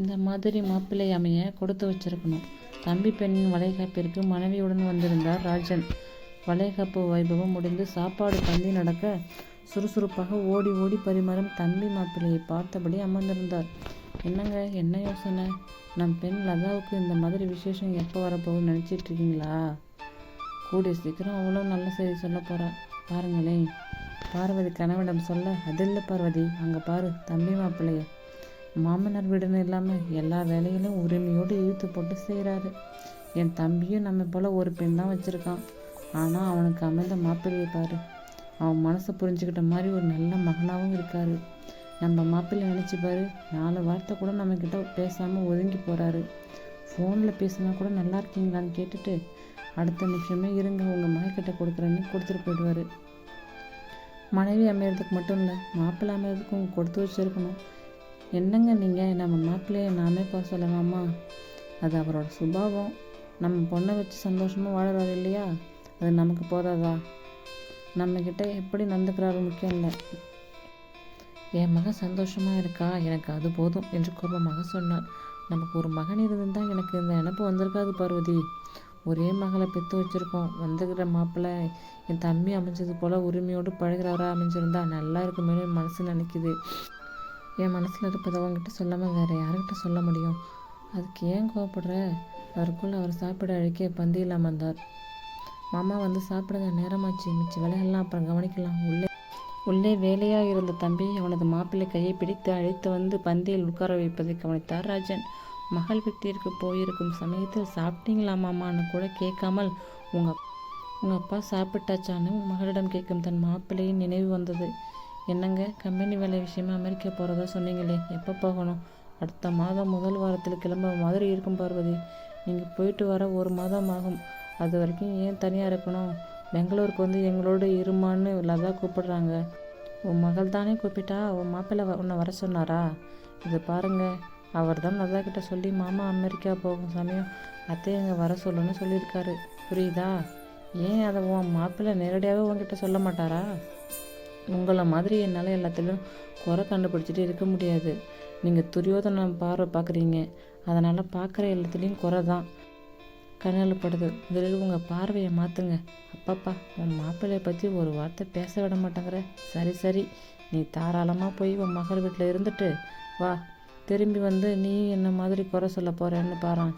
இந்த மாதிரி மாப்பிள்ளை அமைய கொடுத்து வச்சிருக்கணும். தம்பி பெண்ணின் வளைகாப்பிற்கு மனைவியுடன் வந்திருந்தார் ராஜன். வளைகாப்பு வைபவம் முடிந்து சாப்பாடு பந்தி நடக்க சுறுசுறுப்பாக ஓடி ஓடி பரிமாறும் தம்பி மாப்பிள்ளையை பார்த்தபடி அமர்ந்திருந்தார். என்னங்க என்ன யோசனை? நம் பெண் லதாவுக்கு இந்த மாதிரி விசேஷம் எப்போ வரப்போகுதுன்னு நினச்சிட்டு இருக்கீங்களா? கூடிய சீக்கிரம் அவ்வளோ நல்ல செய்தி சொல்ல போகிறா பாருங்களேன். பார்வதி கணவனிடம் சொல்ல அது இல்லை பார்வதி அங்கே பாரு தம்பி மாப்பிள்ளையை மாமனார் வீடுன்னு இல்லாமல் எல்லா வேலைகளும் உரிமையோடு இழுத்து போட்டு செய்கிறாரு என் தம்பியும் நம்ம போல் ஒரு பெண் தான் வச்சுருக்கான். ஆனால் அவனுக்கு அமைந்த மாப்பிள்ளையை பாரு. அவன் மனசை புரிஞ்சுக்கிட்ட மாதிரி ஒரு நல்ல மகனாகவும் இருக்காரு. நம்ம மாப்பிள்ளை நினச்சி பாரு நாலு வார்த்தை கூட நம்மக்கிட்ட பேசாமல் ஒதுங்கி போகிறாரு ஃபோனில் பேசினா கூட நல்லா இருக்கீங்களான்னு கேட்டுட்டு அடுத்த நிமிஷமே இருங்க உங்கள் மகக்கிட்ட கொடுக்குறேன்னு கொடுத்துட்டு போயிடுவார். மனைவி அமையறதுக்கு மட்டும் இல்லை மாப்பிள்ளை அமையறதுக்கும் கொடுத்து வச்சுருக்கணும். என்னங்க நீங்கள் நம்ம மாப்பிள்ளையை நாமே போக சொல்லலாமா? அது அவரோட சுபாவம். நம்ம பொண்ணை வச்சு சந்தோஷமாக வாழறாரு இல்லையா? அது நமக்கு போதாதா? நம்மக்கிட்ட எப்படி நடந்துக்கிறாரு முக்கியம் இல்லை. என் மகன் சந்தோஷமாக இருக்கா? எனக்கு அது போதும் என்று கோபமாக சொன்னார். நமக்கு ஒரு மகன் இருந்திருந்தால் எனக்கு இந்த நினப்பு வந்திருக்காது பார்வதி. ஒரே மகளை பெற்று வச்சுருக்கோம். வந்துக்கிற மாப்பிள்ளை என் தம்பி அமைஞ்சது போல் உரிமையோடு பழகிறவரா அமைஞ்சிருந்தா நல்லா இருக்குமேனு என் மனசு நினைக்குது. என் மனசில் இருப்பதை உங்ககிட்ட சொல்லாமல் வேறு யார்கிட்ட சொல்ல முடியும்? அதுக்கு ஏன் கோவப்படுற? அதற்குள் அவர் சாப்பிட அழைக்க பந்தியில் அமர்ந்தார் மாமா வந்து சாப்பிடுங்க நேரமாச்சு மிச்ச வேலைகள்லாம் அப்புறம் கவனிக்கலாம். உள்ளே உள்ளே வேலையாக இருந்த தம்பி அவனது மாப்பிள்ளை கையை பிடித்து அழைத்து வந்து பந்தியில் உட்கார வைப்பதை கவனித்தார் ராஜன். மகள் வீட்டிற்கு போயிருக்கும் சமயத்தில் சாப்பிட்டீங்களா மாமான்னு கூட கேட்காமல் உங்க உங்க அப்பா சாப்பிட்டாச்சான்னு மகளிடம் கேட்கும் தன் மாப்பிள்ளையின் நினைவு வந்தது. என்னங்க? கம்பெனி வேலை விஷயமா அமெரிக்கா போகிறதா சொன்னீங்களே. எப்போ போகணும்? அடுத்த மாதம் முதல் வாரத்தில் கிளம்ப மாதிரி இருக்கும் பார்வதி. நீங்கள் போயிட்டு வர ஒரு மாதம் ஆகும். அது வரைக்கும் ஏன் தனியாக இருக்கணும்? பெங்களூருக்கு வந்து எங்களோட இருமான்னு லதா கூப்பிடுறாங்க. உன் மகள் தானே கூப்பிட்டா? உன் மாப்பிள்ளை வ- உன்னை வர சொன்னாரா? இது பாருங்கள் அவர் தான் லதா கிட்ட சொல்லி மாமா அமெரிக்கா போகும் சமயம் அத்தை எங்கள் வர சொல்லுன்னு சொல்லியிருக்காரு. புரியுதா? ஏன் அதை உன் மாப்பிள்ளை நேரடியாகவே உன்கிட்ட சொல்ல மாட்டாரா? உங்களை மாதிரி என்னால் எல்லாத்துலேயும் குறை கண்டுபிடிச்சிட்டு இருக்க முடியாது. நீங்கள் துரியோதனம் பார்வை பார்க்குறீங்க. அதனால் பார்க்குற எல்லாத்துலேயும் குறை தான். கண்ணில் படுது முதலில் உங்கள் பார்வையை மாற்றுங்க அப்பாப்பா உன் மாப்பிள்ளைய பற்றி ஒரு வார்த்தை பேச விட மாட்டேங்கிற. சரி சரி. நீ தாராளமாக போய் உன் மகள் வீட்டில் இருந்துட்டு வா. திரும்பி வந்து நீ என்ன மாதிரி குறை சொல்ல போகிறேன்னு பாரான்.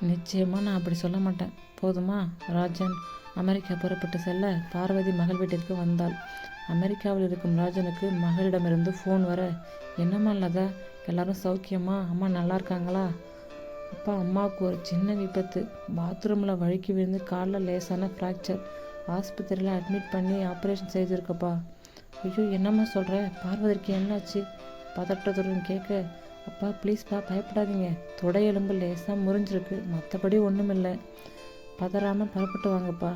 நிச்சயமாக நான் அப்படி சொல்ல மாட்டேன். போதுமா ராஜன்? அமெரிக்கா புறப்பட்டு செல்ல பார்வதி மகள் வீட்டிற்கு வந்தாள். அமெரிக்காவில் இருக்கும் ராஜனுக்கு மகளிடமிருந்து ஃபோன் வர என்னம்மா லதா எல்லாரும் சௌக்கியமா? அம்மா நல்லா இருக்காங்களா? அப்பா அம்மாவுக்கு ஒரு சின்ன விபத்து. பாத்ரூமில் வழுக்கி விழுந்து காலில் லேசான ஃப்ராக்சர் ஆஸ்பத்திரியில் அட்மிட் பண்ணி ஆப்ரேஷன் செய்திருக்கப்பா. ஐயோ என்னம்மா சொல்கிற பார்வதிக்கு என்னாச்சு? பதட்டத்துடன் கேட்க அப்பா ப்ளீஸ்ப்பா பயப்படாதீங்க. தொடை எலும்பு லேசாக முறிஞ்சிருக்கு. மற்றபடி ஒன்றும் இல்லை பதறாமல் புறப்பட்டு வாங்கப்பா.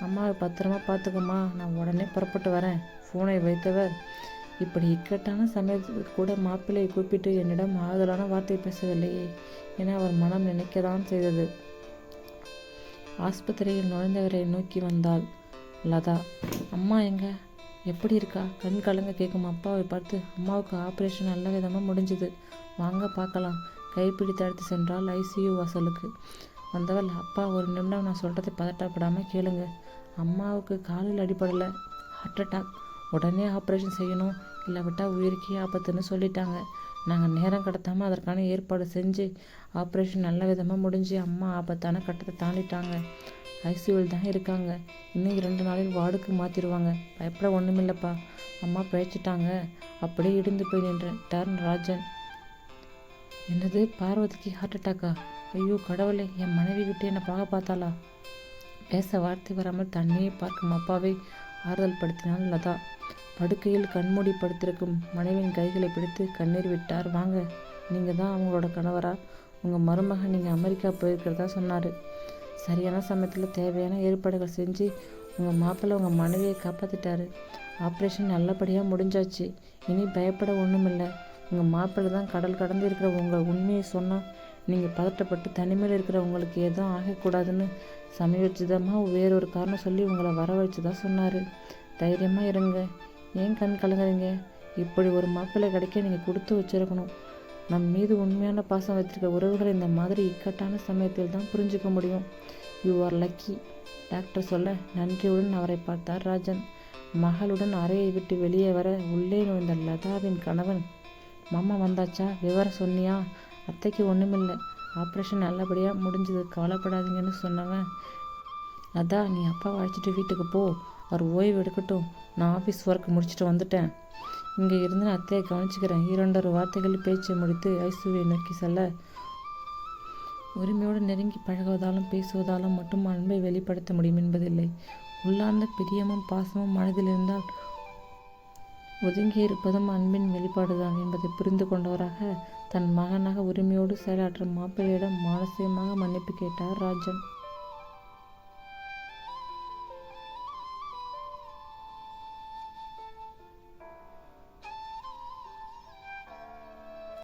அம்மாவை பத்திரமா பார்த்துக்கம்மா. நான் உடனே புறப்பட்டு வரேன். ஃபோனை வைத்தவர் இப்படி இக்கட்டான சமயத்தில் கூட மாப்பிள்ளையை கூப்பிட்டு என்னிடம் ஆறுதலான வார்த்தை பேசவில்லையே என அவர் மனம் நினைக்கதான் செய்தது. ஆஸ்பத்திரியில் நுழைந்தவரை நோக்கி வந்தாள் லதா அம்மா எங்க? எப்படி இருக்கா? கண் கலங்க கேட்கும் அப்பாவை பார்த்து அம்மாவுக்கு ஆப்ரேஷன் நல்ல விதமாக முடிஞ்சுது. வாங்க பார்க்கலாம். கைப்பிடித்து அழைத்து சென்றால் ஐசியூ வாசலுக்கு. வந்தவள் அப்பா ஒரு நிமிடம் நான் சொல்கிறத பதட்டப்படாமல் கேளுங்க. அம்மாவுக்கு காலில் அடிப்படலை ஹார்ட் அட்டாக் உடனே ஆப்ரேஷன் செய்யணும். இல்லை விட்டால் உயிருக்கே ஆபத்துன்னு சொல்லிட்டாங்க. நாங்கள் நேரம் கடத்தாமல் அதற்கான ஏற்பாடு செஞ்சு ஆப்ரேஷன் நல்ல விதமாக முடிஞ்சு அம்மா ஆபத்தான கட்டத்தை தாண்டிட்டாங்க. ஐசியூவில் தான் இருக்காங்க. இன்னும் இரண்டு நாளில் வார்டுக்கு மாற்றிடுவாங்க பயப்பட ஒன்றுமில்லப்பா அம்மா பிழைச்சிட்டாங்க அப்படியே இடிந்து போய் நின்றேன். டர்ன் ராஜன். என்னது? பார்வதிக்கு ஹார்ட் அட்டாக்கா ஐயோ கடவுளே என் மனைவி விட்டு என்னை பார்க்க பார்த்தாளா? பேச வார்த்தை வராமல் தன்னையே பார்க்கும் அப்பாவை ஆறுதல் படுத்தினாள் லதா. படுக்கையில் கண்மூடி படுத்திருக்கும் மனைவியின் கைகளை பிடித்து கண்ணீர் விட்டார். வாங்க நீங்கள் தான் அவங்களோட கணவரா? உங்கள் மருமகன் நீங்கள் அமெரிக்கா போயிருக்கிறதா? சொன்னார். சரியான சமயத்தில் தேவையான ஏற்பாடுகள் செஞ்சு உங்கள் மாப்பிள்ளை உங்கள் மனைவியை காப்பாற்றிட்டாரு ஆப்ரேஷன் நல்லபடியாக முடிஞ்சாச்சு. இனி பயப்பட ஒன்றுமில்லை உங்கள் மாப்பிள்ளை தான் கடல் கடந்து இருக்கிற உங்கள் உண்மையை சொன்னால் நீங்கள் பதட்டப்பட்டு தனிமையில் இருக்கிற உங்களுக்கு எதுவும் ஆகக்கூடாதுன்னு சமயோச்சிதமாக வேறொரு காரணம் சொல்லி உங்களை வரவழைச்சு தான் சொன்னார். தைரியமாக இருங்க. ஏன் கண் கலங்குறீங்க? இப்படி ஒரு மாப்பிள்ளை கிடைக்க நீங்கள் கொடுத்து வச்சிருக்கணும். நம் மீது உண்மையான பாசம் வைத்திருக்க உறவுகள் இந்த மாதிரி இக்கட்டான சமயத்தில் தான் புரிஞ்சுக்க முடியும். யூ ஆர் லக்கி டாக்டர் சொல்ல நன்றியுடன் அவரை பார்த்தார் ராஜன். மகளுடன் அறையை விட்டு வெளியே வர உள்ளே நுழைந்த லதாவின் கணவன் மாமா வந்தாச்சா? விவரம் சொன்னியா? அத்தைக்கு ஒன்றுமில்லை ஆப்ரேஷன் நல்லபடியாக முடிஞ்சது. கவலைப்படாதீங்கன்னு சொன்னவன். அதான் நீ அப்பாவை அழைச்சிட்டு வீட்டுக்கு போ. அவர் ஓய்வு எடுக்கட்டும். நான் ஆஃபீஸ் ஒர்க் முடிச்சுட்டு வந்துட்டேன். இங்கே இருந்து நான் அத்தையை கவனிச்சுக்கிறேன். இரண்டொரு வார்த்தைகள் பேச்சை முடித்து ஐசுவை நோக்கி செல்ல. உரிமையோடு நெருங்கி பழகுவதாலும் பேசுவதாலும் மட்டும் அன்பை வெளிப்படுத்த முடியும் என்பதில்லை. உள்ளார்ந்த பிரியமும் பாசமும் மனதில் இருந்தால் ஒதுங்கி இருப்பதும் அன்பின் வெளிப்பாடுதான் என்பதை புரிந்து கொண்டவராக தன் மகனாக உரிமையோடு செயலாற்றும் மாப்பிள்ளையிடம் மானசீகமாக மன்னிப்பு கேட்டார் ராஜன்.